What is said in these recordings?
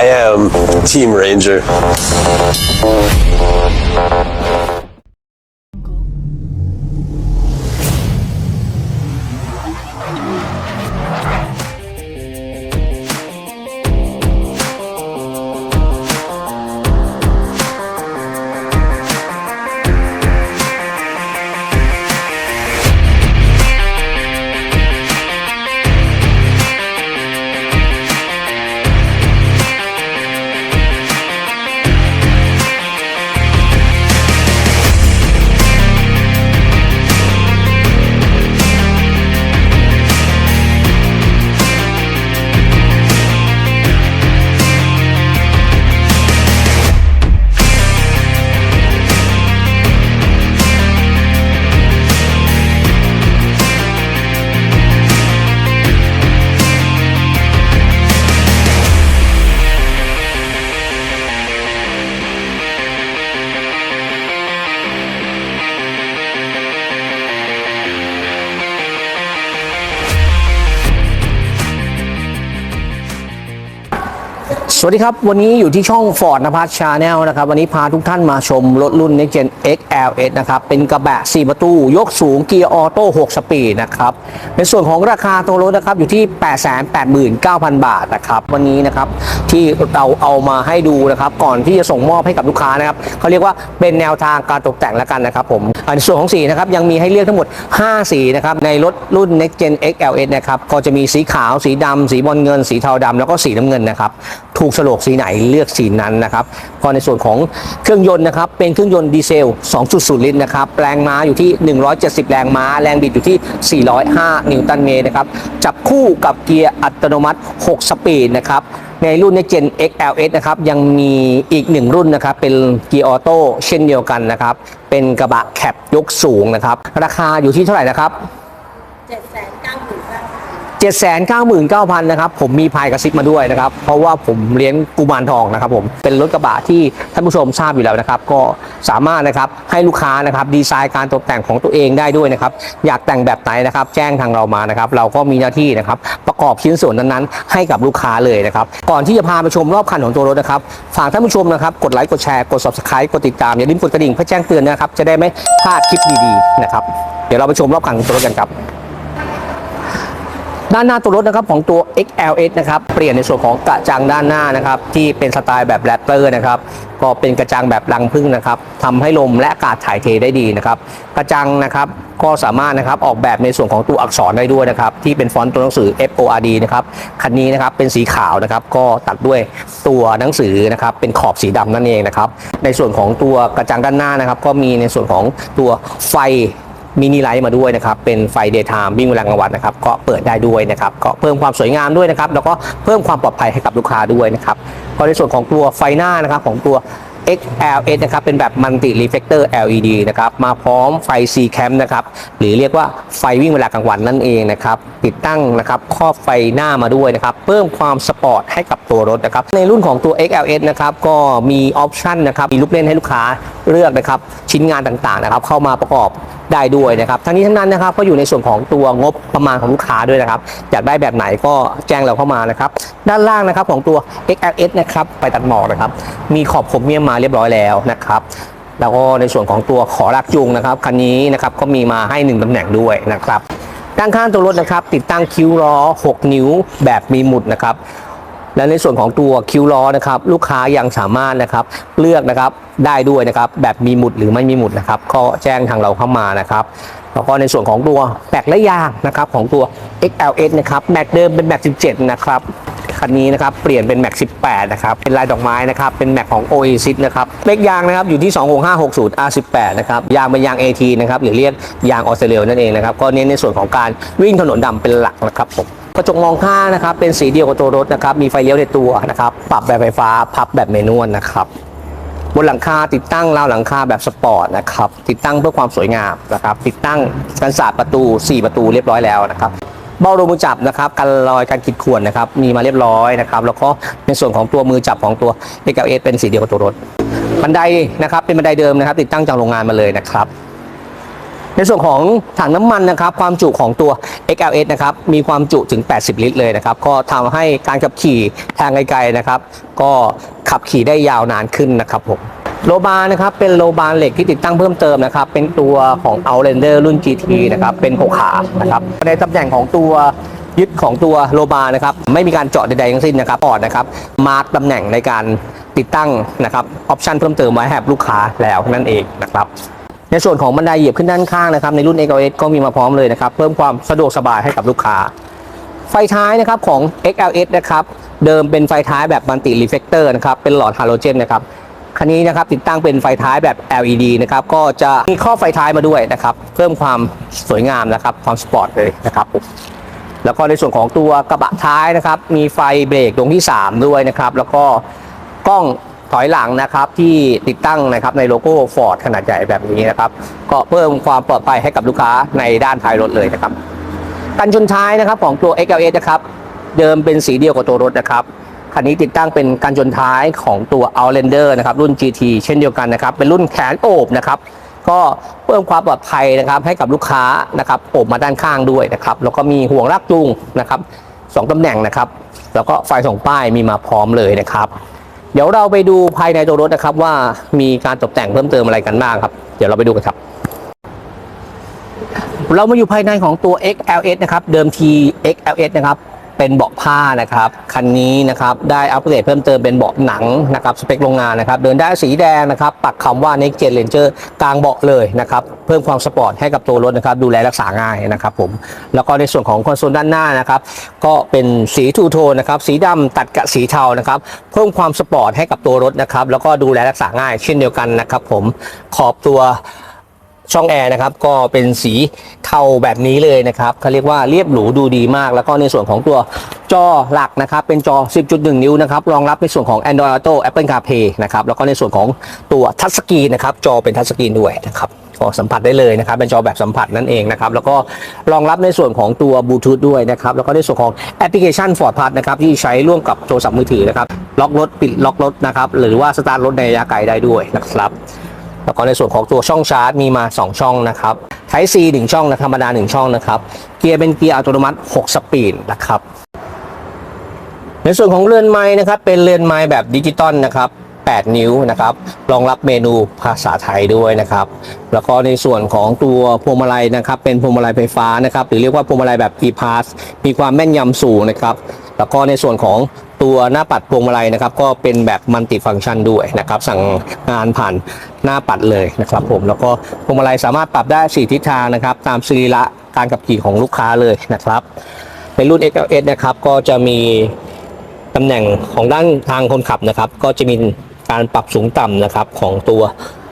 I am Team Ranger. สวัสดีครับ วันนี้อยู่ที่ช่อง Ford นภัสชาแนลนะครับ วันนี้พาทุกท่านมาชมรถรุ่น Next Gen XLS นะครับ เป็นกระบะ 4 ประตู ยกสูงเกียร์ออโต้6สปีดนะครับ ในส่วนของราคาตัวรถนะครับ อยู่ที่ 889,000 บาทนะครับ วันนี้นะครับ ที่เราเอามาให้ดูนะครับ ก่อนที่จะส่งมอบให้กับลูกค้านะครับเขาเรียกว่าเป็นแนวทางการตกแต่งแล้วกันนะครับผมในส่วนของสีนะครับยังมีให้เลือกทั้งหมด 5 สีนะครับในรถรุ่น Next Gen XLS นะครับก็จะมีสีขาวสีดำสีบอลเงิน สีเทาดำแล้วก็สีน้ำเงินนะครับถูกกสโลกสีไหนเลือกสีนั้นนะครับพอในส่วนของเครื่องยนต์นะครับเป็นเครื่องยนต์ดีเซล 2.0 ลิตรนะครับแรงม้าอยู่ที่ 170 แรงม้า แรงบิดอยู่ที่ 405 นิวตันเมตรนะครับจับคู่กับเกียร์อัตโนมัติ 6 สปีดนะครับในรุ่นในเจน XLS นะครับยังมีอีกหนึ่งรุ่นนะครับเป็นเกียร์ออโต้เช่นเดียวกันนะครับเป็นกระบะแคปยกสูงนะครับราคาอยู่ที่เท่าไหร่นะครับ7 0 0 0 799,000นะครับผมมีพายกระซิบมาด้วยนะครับ เพราะว่าผมเลี้ยงกุมารทองนะครับผมเป็นรถกระบะที่ท่านผู้ชมทราบอยู่แล้วนะครับก็สามารถนะครับให้ลูกค้านะครับดีไซน์การตกแต่งของตัวเองได้ด้วยนะครับอยากแต่งแบบไหนนะครับ แจ้งทางเรามานะครับเราก็มีหน้าที่นะครับประกอบชิ้นส่วนนั้นๆ ให้กับลูกค้าเลยนะครับก่อนที่จะพาไปชมรอบคันของตัวรถนะครับฝากท่านผู้ชมนะครับกดไลค์กดแชร์กด subscribe กดติดตามอย่าลืมกดกระดิ่งเพื่อแจ้งเตือนนะครับจะได้ไม่พลาดคลิปดีๆนะครับเดี๋ยวเราไปชมรอบคันของตัวรถกันครับ ด้านหน้าตัวรถนะครับของตัว XLS นะครับเปลี่ยนในส่วนของกระจังด้านหน้านะครับที่เป็นสไตล์แบบแรปเตอร์นะครับก็เป็นกระจังแบบรังพึ่งนะครับทำให้ลมและอากาศถ่ายเทได้ดีนะครับกระจังนะครับก็สามารถนะครับออกแบบในส่วนของตัวอักษรได้ด้วยนะครับที่เป็นฟอนต์ตัวหนังสือ FORD นะครับคันนี้นะครับเป็นสีขาวนะครับก็ตัดด้วยตัวหนังสือนะครับเป็นขอบสีดำนั่นเองนะครับในส่วนของตัวกระจังด้านหน้านะครับก็มีในส่วนของตัวไฟ มินิไลท์มาด้วยนะครับ เป็นไฟเดย์ไทม์วิ่งเวลากลางวันนะครับ ก็เปิดได้ด้วยนะครับ ก็เพิ่มความสวยงามด้วยนะครับ แล้วก็เพิ่มความปลอดภัยให้กับลูกค้าด้วยนะครับก็ในส่วนของตัวไฟหน้านะครับของตัว XLS นะครับ เป็นแบบ Multi Reflector LED นะครับ มาพร้อมไฟ C Cam นะครับ หรือเรียกว่าไฟวิ่งเวลากลางวันนั่นเองนะครับ ติดตั้งนะครับครอบไฟหน้ามาด้วยนะครับ เพิ่มความสปอร์ตให้กับตัวรถนะครับ ในรุ่นของตัว XLS นะครับ ก็มีออปชันนะครับ มีลูกเล่นให้ลูกค้าเลือกนะครับ ชิ้นงานต่างๆนะครับ เข้ามาประกอบ ได้ด้วยนะครับทั้งนี้ทั้งนั้นนะครับก็อยู่ในส่วนของตัวงบประมาณของลูกค้าด้วยนะครับอยากได้แบบไหนก็แจ้งเราเข้ามานะครับด้านล่างนะครับของตัว XLS นะครับไปตัดหมอกนะครับมีขอบคมเมียมมาเรียบร้อยแล้วนะครับแล้วก็ในส่วนของตัวขอรักจูงนะครับคันนี้นะครับก็มีมาให้หนึ่งตำแหน่งด้วยนะครับด้านข้างตัวรถนะครับติดตั้งคิ้วล้อ 6 นิ้วแบบมีหมุดนะครับ และในส่วนของตัวคิวล้อนะครับลูกค้ายังสามารถนะครับเลือกนะครับได้ด้วยนะครับแบบมีหมุดหรือไม่มีหมุดนะครับก็แจ้งทางเราเข้ามานะครับแล้วก็ในส่วนของตัวแม็กและยางนะครับของตัว XLS นะครับแม็กเดิมเป็นแม็ก17 นะครับคันนี้นะครับเปลี่ยนเป็นแม็ก18 นะครับ เป็นลายดอกไม้นะครับ เป็นแม็กของ Oasis นะครับเล็กยางนะครับอยู่ที่ 26560 R18 นะครับยางเป็นยาง AT นะครับหรือเรียกยางออสเตรเลียนั่นเองนะครับก็เน้นในส่วนของการวิ่งถนนดำเป็นหลักนะครับผม ระจกมองข้างนะครับ เป็นสีเดียวกับตัวรถนะครับ มีไฟเลี้ยวในตัวนะครับ ปรับแบบไฟฟ้า พับแบบเมนวลนะครับ บนหลังคาติดตั้งราวหลังคาแบบสปอร์ตนะครับ ติดตั้งเพื่อความสวยงามนะครับ ติดตั้งกันศาสตร์ประตู 4 ประตูเรียบร้อยแล้วนะครับเบ้าลมมือจับนะครับกันรอยการขีดข่วนนะครับ มีมาเรียบร้อยนะครับ แล้วก็ในส่วนของตัวมือจับของตัว x l s เป็นสีเดียวกับตัวรถ บันไดนะครับเป็นบันไดเดิมนะครับ ติดตั้งจากโรงงานมาเลยนะครับ ในส่วนของถังน้ำมันนะครับความจุของตัว XLS นะครับมีความจุถึง 80 ลิตรเลยนะครับก็ทำให้การขับขี่ทางไกลๆนะครับ ก็ขับขี่ได้ยาวนานขึ้นนะครับผมโลบาร์นะครับเป็นโลบาร์เหล็กที่ติดตั้งเพิ่มเติมนะครับเป็นตัวของ Outlander รุ่น GT นะครับเป็นหกขานะครับในตำแหน่งของตัวยึดของตัวโลบาร์นะครับไม่มีการเจาะใดๆทั้งสิ้นนะครับปอดนะครับมาร์กตำแหน่งในการติดตั้งนะครับออปชันเพิ่มเติมไว้ให้ลูกค้าแล้วนั่นเองนะครับ ในส่วนของบันไดเหยียบขึ้นด้านข้างนะครับในรุ่น XLS ก็มีมาพร้อมเลยนะครับ เพิ่มความสะดวกสบายให้กับลูกค้า ไฟท้ายนะครับของ XLS นะครับ เดิมเป็นไฟท้ายแบบมัลติรีเฟกเตอร์นะครับ เป็นหลอดฮาโลเจนนะครับ คันนี้นะครับติดตั้งเป็นไฟท้ายแบบ LED นะครับ ก็จะมีข้อไฟท้ายมาด้วยนะครับ เพิ่มความสวยงามนะครับ ความสปอร์ตเลยนะครับ แล้วก็ในส่วนของตัวกระบะท้ายนะครับ มีไฟเบรกดวงที่ 3 ด้วยนะครับ แล้วก็กล้อง ถอยหลังนะครับที่ติดตั้งนะครับในโลโก้ Ford ขนาดใหญ่แบบนี้นะครับก็เพิ่มความปลอดภัยให้กับลูกค้าในด้านท้ายรถเลยนะครับกันชนท้ายนะครับของตัว XLS นะครับเดิมเป็นสีเดียวกับตัวรถนะครับคันนี้ติดตั้งเป็นกันชนท้ายของตัว Outlander นะครับรุ่น GT เช่นเดียวกันนะครับเป็นรุ่นแขนโอบนะครับก็เพิ่มความปลอดภัยนะครับให้กับลูกค้านะครับโอบมาด้านข้างด้วยนะครับแล้วก็มีห่วงลากจูงนะครับสองตำแหน่งนะครับ แล้วก็ไฟสองป้ายมีมาพร้อมเลยนะครับ เดี๋ยวเราไปดูภายในตัวรถนะครับ ว่ามีการตกแต่งเพิ่มเติมอะไรกันบ้างครับ เดี๋ยวเราไปดูกันครับ เรามาอยู่ภายในของตัว XLS นะครับ เดิมที XLS นะครับ เป็นเบาะผ้านะครับ คันนี้นะครับได้อัปเกรดเพิ่มเติมเป็นเบาะหนังนะครับสเปคโรงงานนะครับ เดินได้สีแดงนะครับ ปักคำว่า Next Gen Ranger กลางเบาะเลยนะครับ เพิ่มความสปอร์ตให้กับตัวรถนะครับ ดูแลรักษาง่ายนะครับผม แล้วก็ในส่วนของคอนโซลด้านหน้านะครับ ก็เป็นสีทูโทนนะครับ สีดำตัดกับสีเทานะครับ เพิ่มความสปอร์ตให้กับตัวรถนะครับ แล้วก็ดูแลรักษาง่ายเช่นเดียวกันนะครับผม ขอบตัว ช่องแอร์นะครับก็เป็นสีเทาแบบนี้เลยนะครับเขาเรียกว่าเรียบหรูดูดีมาก แล้วก็ในส่วนของตัวจอหลักนะครับเป็นจอ 10.1 นิ้วนะครับรองรับในส่วนของ Android Auto Apple CarPlay นะครับแล้วก็ในส่วนของตัวทัชสกรีนนะครับจอเป็นทัชสกรีนด้วยนะครับก็สัมผัสได้เลยนะครับเป็นจอแบบสัมผัสนั่นเองนะครับแล้วก็รองรับในส่วนของตัวบลูทูธด้วยนะครับแล้วก็ในส่วนของแอปพลิเคชัน Ford Pass นะครับที่ใช้ร่วมกับโทรศัพท์มือถือนะครับล็อกรถปิดล็อกรถนะครับหรือว่าสตาร์ทรถในระยะไกลได้ด้วยนะครับ แล้วก็ในส่วนของตัวช่องชาร์จมีมา 2 ช่องนะครับ Type C 1ช่องนะธรรมดา 1 ช่องนะครับ เกียร์เป็นเกียร์อัตโนมัติ 6 สปีดนะครับ ในส่วนของเรือนไม้นะครับ เป็นเรือนไม้แบบดิจิตอลนะครับ 8 นิ้วนะครับ รองรับเมนูภาษาไทยด้วยนะครับ แล้วก็ในส่วนของตัวพวงมาลัยนะครับ เป็นพวงมาลัยไฟฟ้านะครับ หรือเรียกว่าพวงมาลัยแบบ e-pass มีความแม่นยำสูงนะครับ แล้วก็ในส่วนของ ตัวหน้าปัดพวงมาลัยนะครับ ก็เป็นแบบมัลติฟังก์ชันด้วยนะครับ สั่งงานผ่านหน้าปัดเลยนะครับผมแล้วก็พวงมาลัยสามารถปรับได้ 4 ทิศทางนะครับ ตามสรีระการขับขี่ของลูกค้าเลยนะครับ ในรุ่น XLS นะครับก็จะมีตำแหน่งของด้านทางคนขับนะครับ ก็จะมีการปรับสูงต่ำนะครับของตัว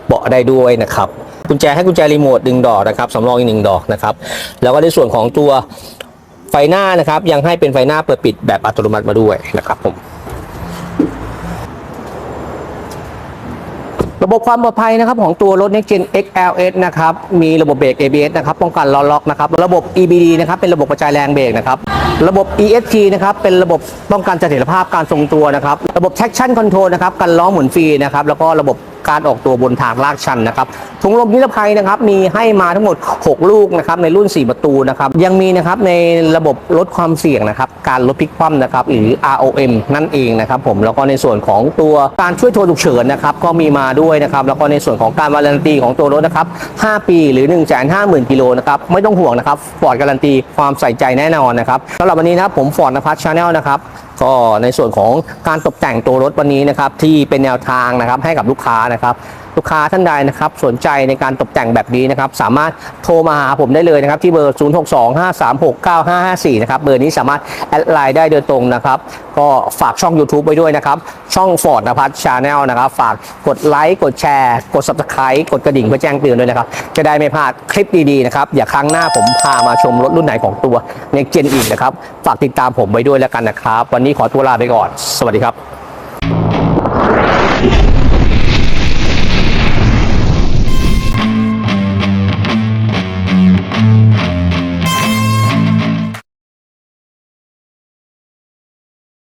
เบาะได้ด้วยนะครับกุญแจให้กุญแจรีโมทดึงดอกนะครับสำรองอีกหนึ่งดอกนะครับ แล้วก็ในส่วนของตัว ไฟหน้านะครับยังให้เป็นไฟหน้าเปิดปิดแบบอัตโนมัติมาด้วยนะครับผมระบบความปลอดภัยนะครับของตัวรถ Next Gen XLS นะครับ มีระบบเบรก ABS นะครับ ป้องกันล้อล็อกนะครับ ระบบ EBD นะครับ เป็นระบบกระจายแรงเบรกนะครับ ระบบ ESP นะครับ เป็นระบบป้องกันเสถียรภาพการทรงตัวนะครับ ระบบ traction control นะครับ กันล้อหมุนฟรีนะครับ แล้วก็ระบบ การออกตัวบนทางลาดชันนะครับถุงลมนิรภัยนะครับมีให้มาทั้งหมด 6 ลูกนะครับในรุ่น 4 ประตูนะครับยังมีนะครับในระบบลดความเสี่ยงนะครับการลดพลิกคว่ำนะครับหรือ ROM นั่นเองนะครับผมแล้วก็ในส่วนของตัวการช่วยโทรฉุกเฉินนะครับก็มีมาด้วยนะครับแล้วก็ในส่วนของการวารันตีของตัวรถนะครับ 5 ปีหรือ 1 5 0 0 0 0กิโลนะครับไม่ต้องห่วงนะครับฟอร์ดการันตีความใส่ใจแน่นอนนะครับสำหรับวันนี้นะครับผมฟอร์ดนภัสชาแนลนะครับ ก็ในส่วนของการตกแต่งตัวรถวันนี้นะครับที่เป็นแนวทางนะครับให้กับลูกค้านะครับ ลูกค้าท่านใดนะครับสนใจในการตกแต่งแบบนี้นะครับสามารถโทรมาหาผมได้เลยนะครับที่เบอร์ 0625369554 นะครับเบอร์นี้สามารถแอดไลน์ได้โดยตรงนะครับก็ฝากช่อง YouTube ไว้ด้วยนะครับ ช่อง Ford นภัสชาแนลนะครับ ฝากกดไลค์กดแชร์ กด Subscribe กดกระดิ่งเพื่อแจ้งเตือนด้วยนะครับ จะได้ไม่พลาดคลิปดีๆนะครับ อย่าครั้งหน้าผมพามาชมรถรุ่นไหนของตัว Next Gen อีกนะครับ ฝากติดตามผมไว้ด้วยแล้วกันนะครับ วันนี้ขอตัวลาไปก่อน สวัสดีครับ